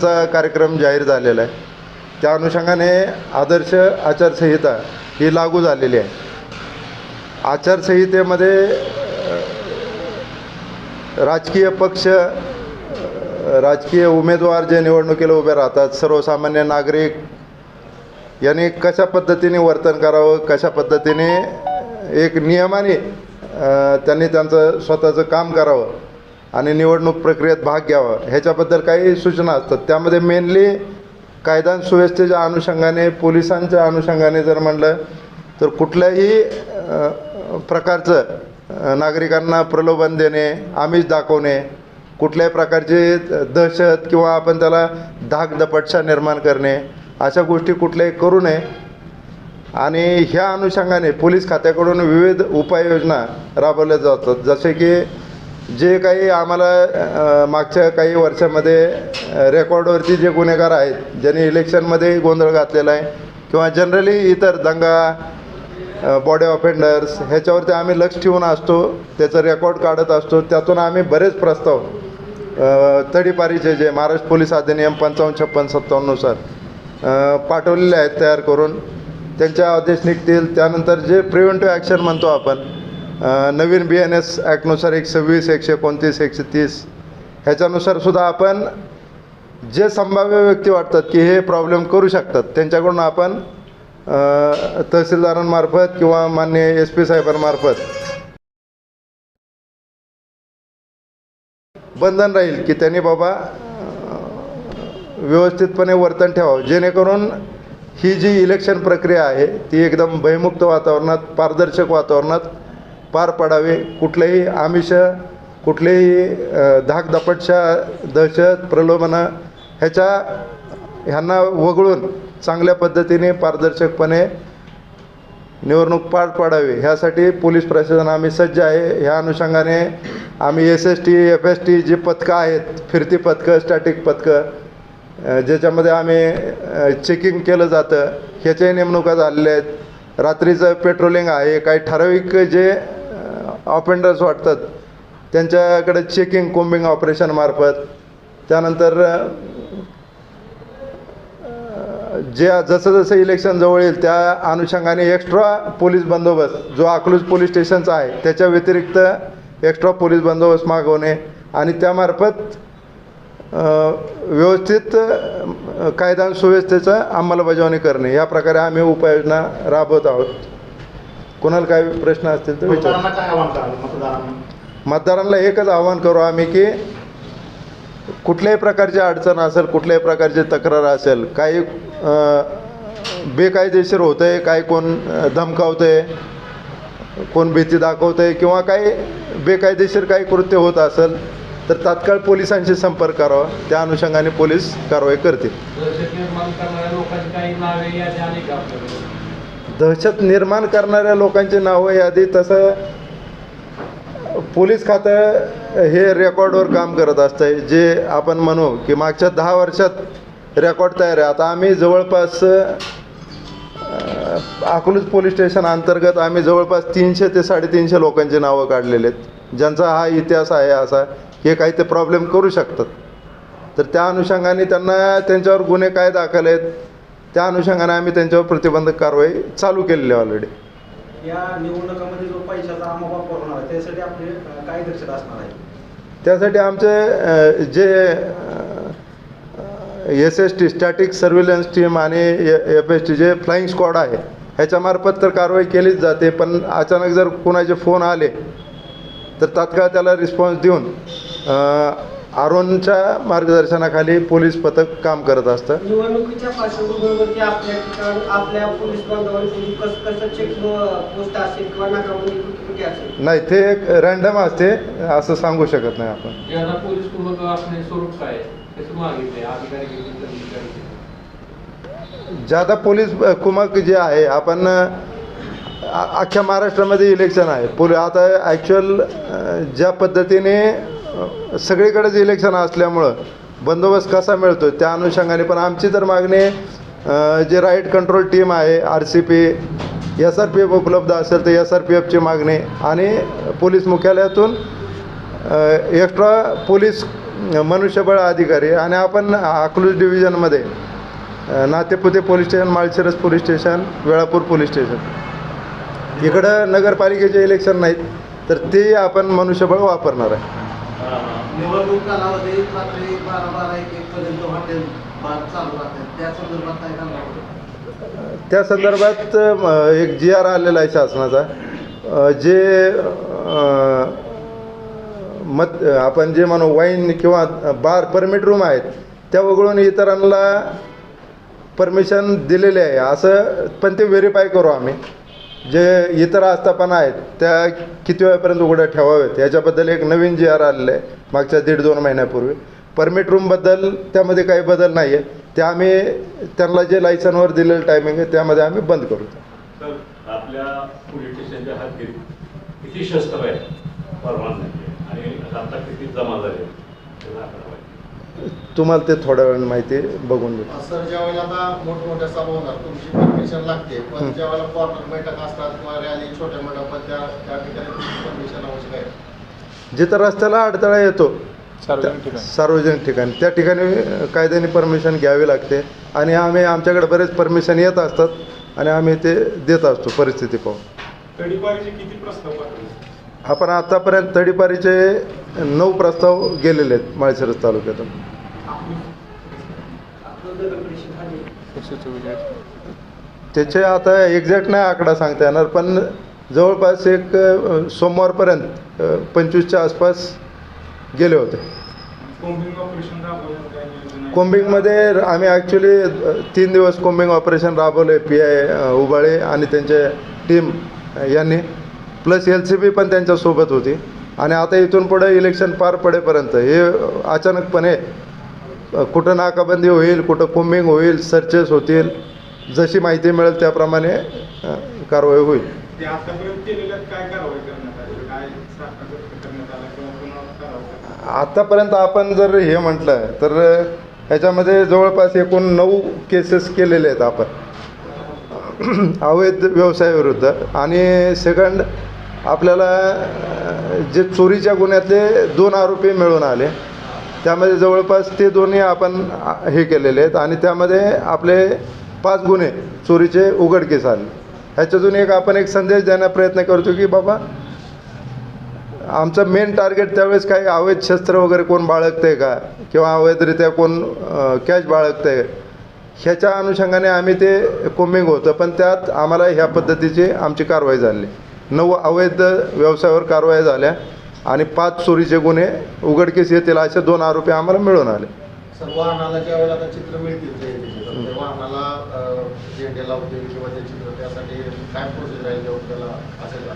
चा कार्यक्रम जाहीर झालेला आहे. त्या अनुषंगाने आदर्श आचारसंहिता ही लागू झालेली आहे. आचारसंहितेमध्ये राजकीय पक्ष राजकीय उमेदवार जे निवडणुकीला उभे राहतात सर्वसामान्य नागरिक यांनी कशा पद्धतीने वर्तन करावं कशा पद्धतीने एक नियमाने त्यांनी त्यांचं स्वतःचं काम करावं आणि निवडणूक प्रक्रियेत भाग घ्यावा. ह्याच्याबद्दल काही सूचना असतात. त्यामध्ये मेनली कायदा आणि सुव्यवस्थेच्या अनुषंगाने पोलिसांच्या अनुषंगाने जर म्हणलं तर कुठल्याही प्रकारचं नागरिकांना प्रलोभन देणे आमिष दाखवणे कुठल्याही प्रकारची दहशत किंवा आपण त्याला धाक दपटशा निर्माण करणे अशा गोष्टी कुठल्याही करू नये. आणि ह्या अनुषंगाने पोलीस खात्याकडून विविध उपाययोजना राबवल्या जातात. जसे की जे काही आम्हाला मागच्या काही वर्षामध्ये रेकॉर्डवरती जे गुन्हेगार आहेत ज्यांनी इलेक्शनमध्ये गोंधळ घातलेला आहे किंवा जनरली इतर दंगा बॉडी ऑफेंडर्स ह्याच्यावरती आम्ही लक्ष ठेवून असतो त्याचं रेकॉर्ड काढत असतो त्यातून आम्ही बरेच प्रस्ताव तडीपारीचे जे महाराष्ट्र पोलीस अधिनियम पंचावन्न छप्पन सत्तावन्ननुसार पाठवलेले आहेत तयार करून त्यांच्या आदेश निघतील त्यानंतर जे प्रिव्हेंटिव्ह ॲक्शन म्हणतो आपण नवीन बी एन एस ॲक्टनुसार एक सव्वीस एकशे एकोणतीस एकशे तीस ह्याच्यानुसार सुद्धा आपण जे संभाव्य व्यक्ती वाटतात की हे प्रॉब्लेम करू शकतात त्यांच्याकडून आपण तहसीलदारांमार्फत किंवा मान्य एस पी साहेबांमार्फत बंधन राहील की त्यांनी बाबा व्यवस्थितपणे वर्तन ठेवावं. जेणेकरून ही जी इलेक्शन प्रक्रिया आहे ती एकदम भयमुक्त वातावरणात पारदर्शक वातावरणात पार पाडावे. कुठलेही आमिष कुठलेही धाकधपटशा दहशत प्रलोभनं ह्याच्या ह्यांना वगळून चांगल्या पद्धतीने पारदर्शकपणे निवडणूक पार पाडावी. ह्यासाठी पोलीस प्रशासन आम्ही सज्ज आहे. ह्या अनुषंगाने आम्ही S S T F S T जी पथकं आहेत फिरती पथकं स्टॅटिक पथकं ज्याच्यामध्ये आम्ही चेकिंग केलं जातं. ह्याच्याही नेमणुका झालेल्या आहेत. रात्रीचं पेट्रोलिंग आहे. काही ठराविक जे ऑफेंडर्स वाटतात. त्यांच्याकडे चेकिंग कोम्बिंग ऑपरेशनमार्फत त्यानंतर जे जसं जसं इलेक्शन जवळ येईल त्या अनुषंगाने एक्स्ट्रा पोलीस बंदोबस्त जो अकलूज पोलीस स्टेशनचा आहे त्याच्या व्यतिरिक्त एक्स्ट्रा पोलीस बंदोबस्त मागवणे आणि त्यामार्फत व्यवस्थित कायदा आणि सुव्यवस्थेचं अंमलबजावणी करणे. या प्रकारे आम्ही उपाययोजना राबवत आहोत. कोणाला काही प्रश्न असतील तर विचार. मतदारांना काय एकच आवाहन करू आम्ही की कुठल्याही प्रकारची अडचण असेल कुठल्याही प्रकारची तक्रार असेल काही बेकायदेशीर होतं आहे काही कोण धमकावतं आहे कोण भीती दाखवतं आहे किंवा काही बेकायदेशीर काही कृत्य होत असेल तर तात्काळ पोलिसांशी संपर्क करावा. त्या अनुषंगाने पोलीस कारवाई करतील. दहशत निर्माण करणाऱ्या लोकांची नावं यादी तसं पोलीस खातं हे रेकॉर्डवर काम करत असतं जे आपण म्हणू की मागच्या दहा वर्षात रेकॉर्ड तयार आहे. आता आम्ही जवळपास अकलूज पोलीस स्टेशन अंतर्गत आम्ही जवळपास तीनशे ते साडेतीनशे लोकांची नावं काढलेली आहेत. ज्यांचा हा इतिहास आहे असा हे काही ते प्रॉब्लेम करू शकतात. तर त्या अनुषंगाने त्यांना त्यांच्यावर गुन्हे काय दाखल आहेत? त्या अनुषंगाने आम्ही त्यांच्यावर प्रतिबंधक कारवाई चालू केलेली आहे ऑलरेडी या निवडणुकामध्ये जो पैशाचा अमावापर होणार आहे त्यासाठी आपले अ, काय दक्षता असणार आहे? त्यासाठी आमचे जे S S T static surveillance team आणि एफ एस टी जे फ्लाईंग स्क्वॉड आहे ह्याच्यामार्फत तर कारवाई केलीच जाते पण अचानक जर कोणाचे फोन आले तर तात्काळ त्याला रिस्पॉन्स देऊन आरोनच्या मार्गदर्शनाखाली पोलीस पथक काम करत असतं. निवडणुकीच्या पार्श्वभूमीवरती आपल्या ठिकाण आपल्या पोलीस बांधवांकडून कसं कसं चेक पोस्ट असेल किंवा नाकाबंदी कुठे असेल? नाही ते एक रँडम असते असं सांगू शकत नाही आपण. ज्यादा पोलीस असणे स्वरूप काय? मागितले अधिकारी? ज्यादा पोलीस कुमक जे आहे आपण अख्ख्या महाराष्ट्रामध्ये इलेक्शन आहे. पोल आता ॲक्च्युअल ज्या पद्धतीने सगळीकडेच इलेक्शन असल्यामुळं बंदोबस्त कसा मिळतो त्या अनुषंगाने पण आमची तर मागणी जे राईट कंट्रोल टीम आहे R C P S R P F उपलब्ध असेल तर एस आर पी एफची मागणी आणि पोलीस मुख्यालयातून एक्स्ट्रा पोलीस मनुष्यबळ अधिकारी आणि आपण Akluj डिव्हिजनमध्ये Natepute police station Malshiras police station Velapur police station इकडं नगरपालिकेचे इलेक्शन नाहीत तर ते आपण मनुष्यबळ वापरणार आहे. निवडणूक कालावधी रात्री बारा बारा एक एक पर्यंत हॉटेल बार चालू राहतात त्या संदर्भात काय करणार त्या संदर्भात एक जी आर आलेला आहे शासनाचा. जे मत आपण जे म्हणू वाईन किंवा बार परमिट रूम आहेत त्या वगळून इतरांना परमिशन दिलेले आहे. असं पण ते व्हेरीफाय करू आम्ही. जे इतर आस्थापना आहेत त्या किती वेळापर्यंत उघड्या ठेवावेत याच्याबद्दल एक नवीन जी आर आलेलं आहे. मागच्या दीड दोन महिन्यापूर्वी. परमिट रूमबद्दल त्यामध्ये काही बदल नाही आहे ते आम्ही त्यांना जे लायसनवर दिलेलं टायमिंग आहे त्यामध्ये आम्ही बंद करू. आपल्या पोलीस स्टेशनच्या हद्दीत किती शस्त्र आहे परवानगी आणि आता किती जमा झाले त्याचा आकडा पाहिजे. तुम्हाला ते थोड्या वेळाने माहिती बघून घेऊ सर ज्यावेळेला आता मोठमोठ्या सभा होणार तुमची परमिशन लागते. पण हं. ज्यावेळेला कॉर्नर बैठक असतात किंवा रॅली छोट्या मंडपात त्या त्या ठिकाणी परमिशन आवश्यक आहे. जिथं रस्त्याला अडथळा येतो सार्वजनिक ठिकाणी. सार्वजनिक ठिकाणी. त्या ठिकाणी कायद्याने परमिशन घ्यावी लागते आणि आम्ही आमच्याकडे बरेच परमिशन येत असतात आणि आम्ही ते देत असतो परिस्थिती पाहून. तडीपारीचे किती प्रस्ताव पाठवले? आपण आतापर्यंत तडीपारीचे नऊ प्रस्ताव गेलेले आहेत माळशिरस तालुक्यातून. एकशे चव्वेचाळीस त्याचे आता एक्झॅक्ट नाही आकडा सांगता येणार पण जवळपास एक अ, सोमवारपर्यंत पंचवीसच्या आसपास गेले होते? कोम्बिंगमध्ये आम्ही ॲक्च्युली तीन दिवस कोम्बिंग ऑपरेशन राबवले पी आय उबाळे आणि त्यांचे टीम यांनी. प्लस एल सी बी पण त्यांच्यासोबत होती. आणि आता इथून पुढे इलेक्शन पार पडेपर्यंत हे अचानकपणे कुठं नाकाबंदी होईल कुठं कोम्बिंग होईल सर्चेस होतील जशी माहिती मिळेल त्याप्रमाणे कारवाई होईल. ते आतापर्यंत काय कारवाई करण्यात आली? काय करण्यात किंवा पुन्हा कारवाई आतापर्यंत आपण जर हे म्हटलं तर ह्याच्यामध्ये जवळपास एकूण नऊ केसेस केलेले आहेत आपण. अवैध व्यवसायाविरुद्ध आणि सेकंड आपल्याला जे चोरीच्या गुन्ह्यातले दोन आरोपी मिळून आले. त्यामध्ये जवळपास ते दोन्ही आपण हे केलेले आहेत. आणि त्यामध्ये आपले पाच गुन्हे चोरीचे उघडकीस आले. ह्याच्यातून एक आपण एक संदेश देण्याचा प्रयत्न करतो की बाबा आमचं मेन टार्गेट त्यावेळेस काही अवैध शस्त्र वगैरे कोण बाळगतंय का? किंवा अवैधरित्या कोण कॅश बाळगतंय? ह्याच्या अनुषंगाने आम्ही ते कोमिंग होतं पण त्यात आम्हाला ह्या पद्धतीची आमची कारवाई झाली. नऊ अवैध व्यवसायावर कारवाई झाल्या आणि पाच चोरीचे गुन्हे उघडकीस येतील असे दोन आरोपी आम्हाला मिळून आले. चित्र मिळतील काय प्रोसेस राहील जेव्हा त्याला असेल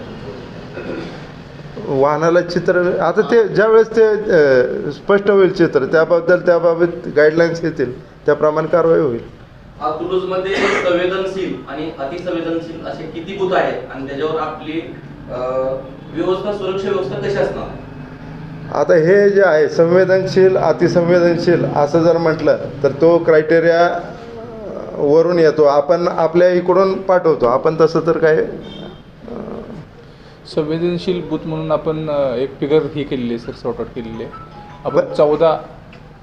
वाहनाला चित्र आता ते ज्यावेळेस ते अ, स्पष्ट होईल चित्र त्याबद्दल त्याबाबत गाईडलाईन्स येतील त्याप्रमाणे कारवाई होईल. मध्ये संवेदनशील आणि अतिसंवेदनशील असे किती आहेत? आणि त्याच्यावर आपली अं, व्यवस्था सुरक्षा व्यवस्था कशी असणार? आता हे जे आहे संवेदनशील अतिसंवेदनशील असं जर म्हटलं तर तो क्रायटेरिया वरून येतो. आपण आपल्या इकडून पाठवतो. आपण तसं तर काय संवेदनशील बूथ म्हणून आपण एक फिगर ही केलेली आहे सर सॉर्ट आउट केलेली आहे. आपण चौदा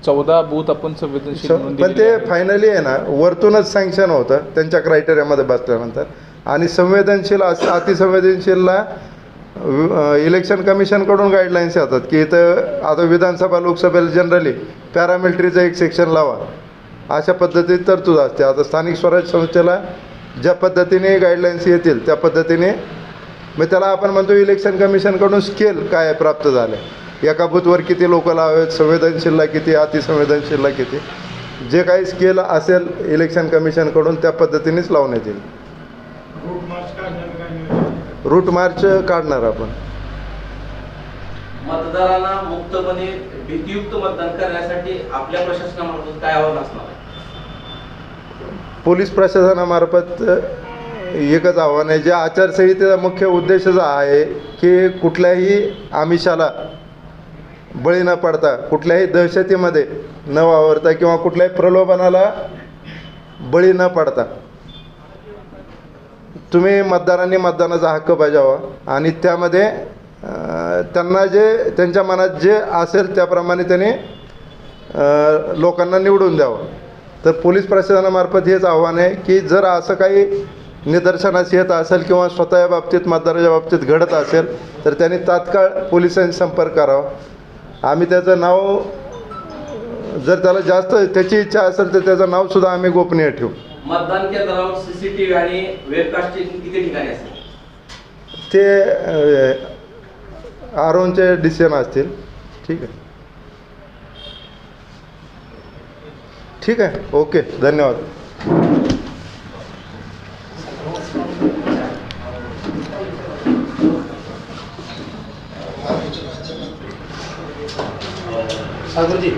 चौदा बूथ आपण संवेदनशील पण ते. फायनली आहे ना वरतूनच सँक्शन होतं. त्यांच्या क्रायटेरियामध्ये बसल्यानंतर. आणि संवेदनशील अतिसंवेदनशीलला इलेक्शन कमिशनकडून गाईडलाईन्स येतात की इथं आता विधानसभा लोकसभेला जनरली पॅरामिलिटरीचं एक सेक्शन लावा. अशा पद्धतीने तरतूद असते. आता स्थानिक स्वराज्य संस्थेला ज्या पद्धतीने गाईडलाईन्स येतील त्या पद्धतीने मग त्याला आपण म्हणतो इलेक्शन कमिशनकडून स्केल काय प्राप्त झालं एका बूथवर किती लोक लावावेत? संवेदनशीलला किती? अतिसंवेदनशीलला किती? जे काही स्केल असेल इलेक्शन कमिशनकडून त्या पद्धतीनेच लावण्यात येईल रूट मार्च काढणार आपण. मतदारांना मुक्तपणे भीतीयुक्त मतदान करण्यासाठी आपल्या प्रशासनामार्फत काय आव्हान असणार? पोलीस प्रशासनामार्फत एकच आव्हान आहे. जे आचारसंहितेचा मुख्य उद्देशच आहे की कुठल्याही आमिषाला बळी न पडता कुठल्याही दहशतीमध्ये न वावरता किंवा कुठल्याही प्रलोभनाला बळी न पडता तुम्ही मतदारांनी मतदानाचा हक्क बजावा आणि त्यामध्ये त्यांना जे त्यांच्या मनात जे असेल त्याप्रमाणे त्यांनी लोकांना निवडून द्यावं. तर पोलीस प्रशासनामार्फत हेच आव्हान आहे की जर असं काही निदर्शनास येत असेल किंवा स्वतः या बाबतीत मतदाराच्या बाबतीत घडत असेल तर त्यांनी तात्काळ पोलिसांशी संपर्क करावा. आम्ही त्याचं नाव जर त्याला जास्त त्याची इच्छा असेल तर त्याचं नावसुद्धा आम्ही गोपनीय ठेवू. मतदान केंद्रावर सीसीटीव्ही आणि वेबकास्टिंग किती ठिकाणी असेल ते आरोनचे डिसिजन असतील. ठीक आहे. ठीक आहे. ओके. धन्यवाद. सागरजी.